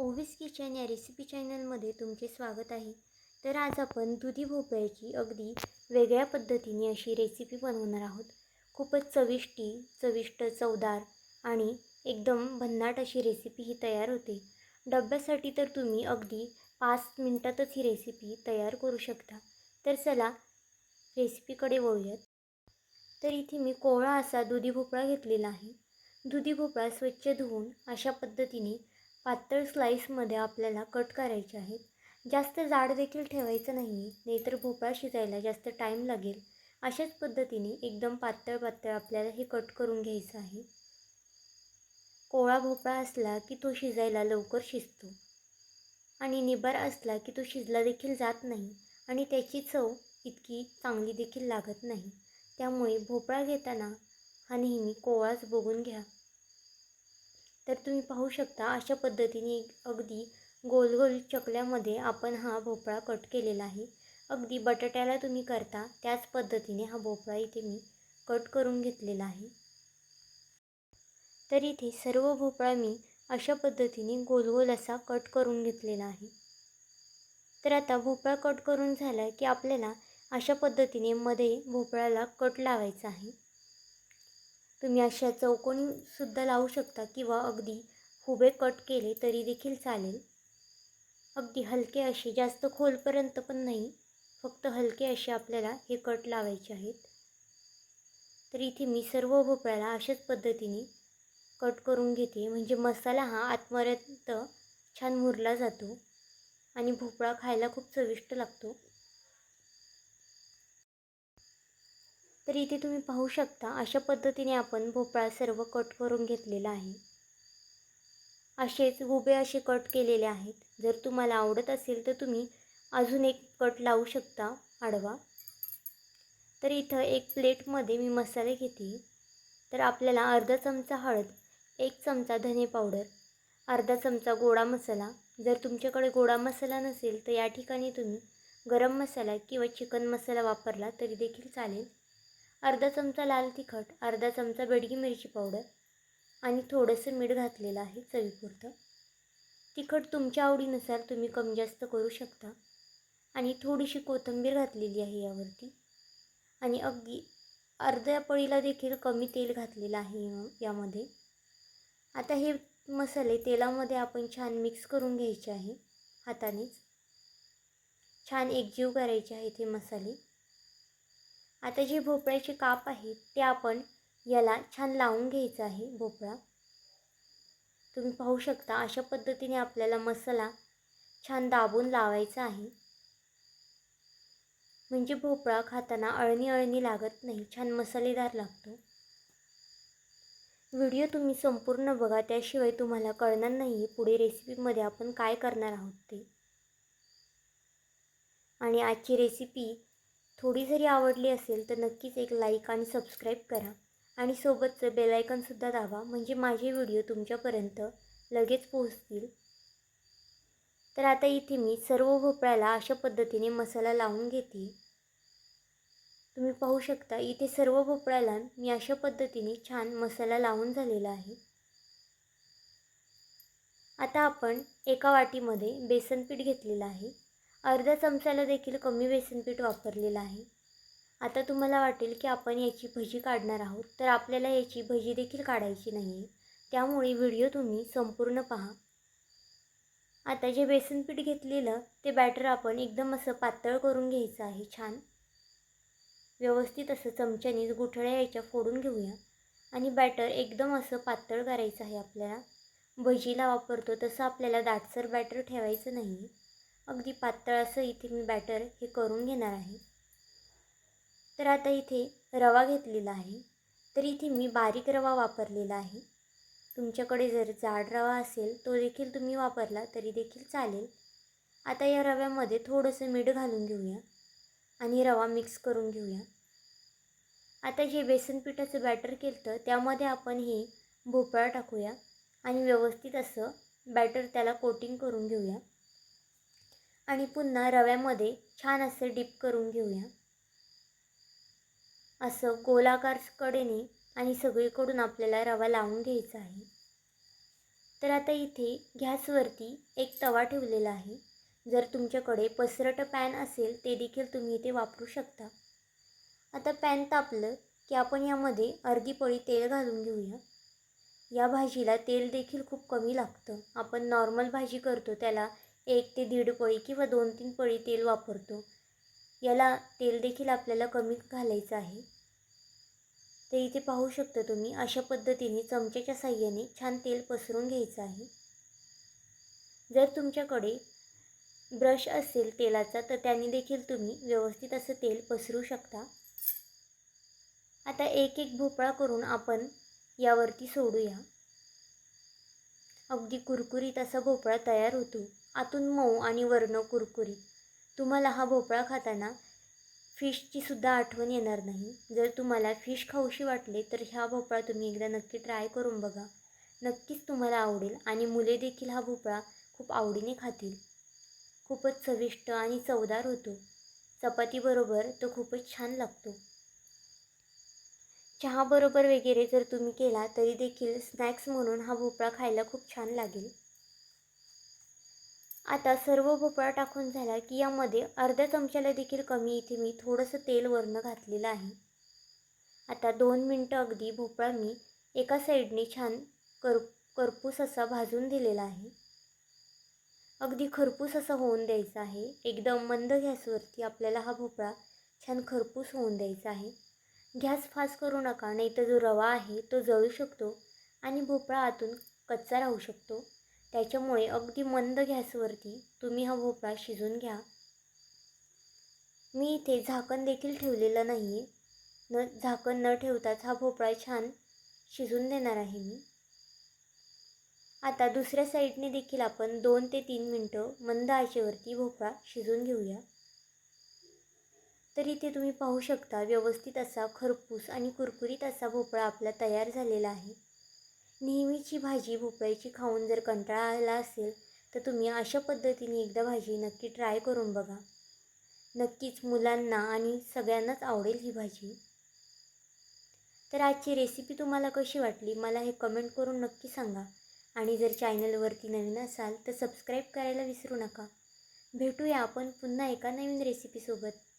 ओवीस kitchen या recipe चॅनलमध्ये तुमचे स्वागत आहे. तर आज आपण दुधी भोपळ्याची अगदी वेगळ्या पद्धतीने अशी रेसिपी बनवणार आहोत. खूपच चविष्टी चविष्ट चवदार आणि एकदम भन्नाट अशी रेसिपी ही तयार होते. डब्यासाठी तर तुम्ही अगदी पाच मिनटातच ही रेसिपी तयार करू शकता. तर चला रेसिपीकडे वळूयात. तर इथे मी कोवळा असा दुधी भोपळा घेतलेला आहे. दुधी भोपळा स्वच्छ धुवून अशा पद्धतीने पातळ स्लाईसमध्ये आपल्याला कट करायचे आहेत जास्त जाड देखील ठेवायचं नाही आहे नाहीतर भोपळा शिजायला जास्त टाईम लागेल. अशाच पद्धतीने एकदम पातळ पातळ आपल्याला हे कट करून घ्यायचं आहे. कोळा भोपळा असला की तो शिजायला लवकर शिजतो. आणि निबार असला की तो शिजला देखील जात नाही आणि त्याची चव इतकी चांगली देखील लागत नाही. त्यामुळे भोपळा घेताना हा नेहमी कोवळाच बघून घ्या. तर तुम्ही पाहू शकता अशा पद्धतीने अगदी गोल गोल चकल्यामध्ये आपण हा भोपळा कट केलेला आहे. अगदी बटाट्याला तुम्ही करता त्याच पद्धतीने हा भोपळा इथे मी कट करून घेतलेला आहे. तर इथे सर्व भोपळा मी अशा पद्धतीने गोल गोल असा कट करून घेतलेला आहे. तर आता भोपळा कट करून झाला की आपल्याला अशा पद्धतीने मध्ये भोपळ्याला कट लावायचा आहे. तुम्ही अशा चौकोनीसुद्धा लावू शकता किंवा अगदी हुबे कट केले तरी देखील चालेल. अगदी हलके असे जास्त खोलपर्यंत पण नाही. फक्त हलके असे आपल्याला हे कट लावायचे आहेत. तर इथे मी सर्व भोपळ्याला अशाच पद्धतीने कट करून घेते. म्हणजे मसाला हा आतपर्यंत छान मुरला जातो आणि भोपळा खायला खूप चविष्ट लागतो. तर इथे तुम्ही पाहू शकता अशा पद्धतीने आपण भोपळा सर्व कट करून घेतलेला आहे. असेच उभे असे कट केलेले आहेत. जर तुम्हाला आवडत असेल तर तुम्ही अजून एक कट लावू शकता आडवा. तर इथं एक प्लेटमध्ये मी मसाले घेते. तर आपल्याला अर्धा चमचा हळद एक चमचा धने पावडर अर्धा चमचा गोडा मसाला. जर तुमच्याकडे गोडा मसाला नसेल तर या ठिकाणी तुम्ही गरम मसाला किंवा चिकन मसाला वापरला तरी देखील चालेल. अर्धा चमचा लाल तिखट अर्धा चमचा बेडगी मिरची पावडर आणि थोडंसं मीठ घातलेलं आहे चवीपुरतं. तिखट तुमच्या आवडीनुसार तुम्ही कमी जास्त करू शकता आणि थोडीशी कोथिंबीर घातलेली आहे यावरती. आणि अगदी अर्ध्या पळीला देखील कमी तेल घातलेलं आहे यामध्ये. आता हे मसाले तेलामध्ये आपण छान मिक्स करून घ्यायचे आहे हातानेच. छान एकजीव करायचे आहेत हे मसाले. आता जी भोपळ्याची काप आहे ते आपण याला छान लावून घ्यायचं आहे भोपळा. तुम्ही पाहू शकता अशा पद्धतीने आपल्याला मसाला छान दाबून लावायचा आहे. म्हणजे भोपळा खाताना अळणी अळणी लागत नाही छान मसालेदार लागतो. व्हिडिओ तुम्ही संपूर्ण बघा त्याशिवाय तुम्हाला कळणार नाही पुढे रेसिपीमध्ये आपण काय करणार आहोत ते. आणि आजची रेसिपी थोडी जरी आवडली असेल तर नक्कीच एक लाईक आणि सबस्क्राईब करा. आणि सोबतचं बेलायकनसुद्धा दाबा म्हणजे माझे व्हिडिओ तुमच्यापर्यंत लगेच पोहोचतील. तर आता इथे मी सर्व भोपळ्याला अशा पद्धतीने मसाला लावून घेते. तुम्ही पाहू शकता इथे सर्व भोपळ्याला मी अशा पद्धतीने छान मसाला लावून झालेला आहे. आता आपण एका वाटीमध्ये बेसन पीठ घेतलेलं आहे. अर्ध्या चमच्याला देखील कमी बेसनपीठ वापरलेलं आहे. आता तुम्हाला वाटेल की आपण याची भजी काढणार आहोत तर आपल्याला याची भजी देखील काढायची नाही आहे त्यामुळे व्हिडिओ तुम्ही संपूर्ण पहा. आता जे बेसनपीठ घेतलेलं ते बॅटर आपण एकदम असं पातळ करून घ्यायचं आहे छान. व्यवस्थित असं चमच्याने गुठळ्या याच्या फोडून घेऊया. आणि बॅटर एकदम असं पातळ करायचं आहे आपल्याला. भजीला वापरतो तसं आपल्याला दाटसर बॅटर ठेवायचं नाही आहे अगदी पातळ असं इथे मी बॅटर हे करून घेणार आहे. तर आता इथे रवा घेतलेला आहे. तर इथे मी बारीक रवा वापरलेला आहे. तुमच्याकडे जर जाड रवा असेल तो देखील तुम्ही वापरला तरी देखील चालेल. आता या रव्यामध्ये थोडंसं मीठ घालून घेऊया आणि रवा मिक्स करून घेऊया. आता जे बेसन पिठाचं बॅटर केलं तर त्यामध्ये आपण हे भोपळा टाकूया आणि व्यवस्थित असं बॅटर त्याला कोटिंग करून घेऊया. आणि पुन्हा रव्यामध्ये छान असं डीप करून घेऊया. असं गोलाकार कडेने आणि सगळीकडून आपल्याला रवा लावून घ्यायचा आहे. तर आता इथे गॅसवरती एक तवा ठेवलेला आहे. जर तुमच्याकडे पसरट पॅन असेल ते देखील तुम्ही इथे वापरू शकता. आता पॅन तापलं की आपण यामध्ये अर्धी पळी तेल घालून घेऊया. या भाजीला तेल देखील खूप कमी लागतं. आपण नॉर्मल भाजी करतो त्याला एक ते दीड पळी किंवा दोन तीन पळी तेल वापरतो. याला तेल देखील आपल्याला कमी घालायचं आहे. तर इथे पाहू शकता तुम्ही अशा पद्धतीने चमच्याच्या साह्याने छान तेल पसरून घ्यायचं आहे. जर तुमच्याकडे ब्रश असेल तेलाचा तर त्याने देखील तुम्ही व्यवस्थित असं तेल पसरू शकता. आता एक एक भोपळा करून आपण यावरती सोडूया. अगदी कुरकुरीत असा भोपळा तयार होतो. आतून मऊ आणि वर्ण कुरकुरीत. तुम्हाला हा भोपळा खाताना फिशची सुद्धा आठवण येणार नाही. जर तुम्हाला फिश खाऊशी वाटले तर ह्या भोपळा तुम्ही एकदा नक्की ट्राय करून बघा. नक्कीच तुम्हाला आवडेल आणि मुले देखील हा भोपळा खूप आवडीने खातील. खूपच चविष्ट आणि चवदार होतो. चपातीबरोबर तो खूपच छान लागतो. चहाबरोबर वगैरे जर तुम्ही केला तरी देखील स्नॅक्स म्हणून हा भोपळा खायला खूप छान लागेल. आता सर्व भोपळा टाकून झाला की यामध्ये अर्ध्या चमच्याला देखील कमी इथे मी थोडंसं तेल वरनं घातलेलं आहे. आता दोन मिनटं अगदी भोपळा मी एका साईडने छान कर करपूस असा भाजून दिलेला आहे. अगदी खरपूस असा होऊन द्यायचा आहे. एकदम मंद गॅसवरती आपल्याला हा भोपळा छान खरपूस होऊन द्यायचा आहे. गॅस फास्ट करू नका नाही तर जो रवा आहे तो जळू शकतो आणि भोपळा आतून कच्चा राहू शकतो. त्याच्यामुळे अगदी मंद गॅसवरती तुम्ही हा भोपळा शिजून घ्या. मी इथे झाकण देखील ठेवलेलं नाही आहे न झाकण न ठेवताच हा भोपळा छान शिजून देणार आहे मी. आता दुसऱ्या साईडने देखील आपण दोन ते तीन मिनटं मंद आचेवरती भोपळा शिजून घेऊया. तर इथे तुम्ही पाहू शकता व्यवस्थित असा खरपूस आणि कुरकुरीत असा भोपळा आपला तयार झालेला आहे. नेहमीची भाजी भोपळ्याची खाऊन जर कंटाळा आला असेल तर तुम्ही अशा पद्धतीने एकदा भाजी नक्की ट्राय करून बघा. नक्कीच मुलांना आणि सगळ्यांनाच आवडेल ही भाजी. तर आजची रेसिपी तुम्हाला कशी वाटली मला हे कमेंट करून नक्की सांगा. आणि जर चॅनलवरती नवीन असाल तर सबस्क्राईब करायला विसरू नका. भेटूया आपण पुन्हा एका नवीन रेसिपीसोबत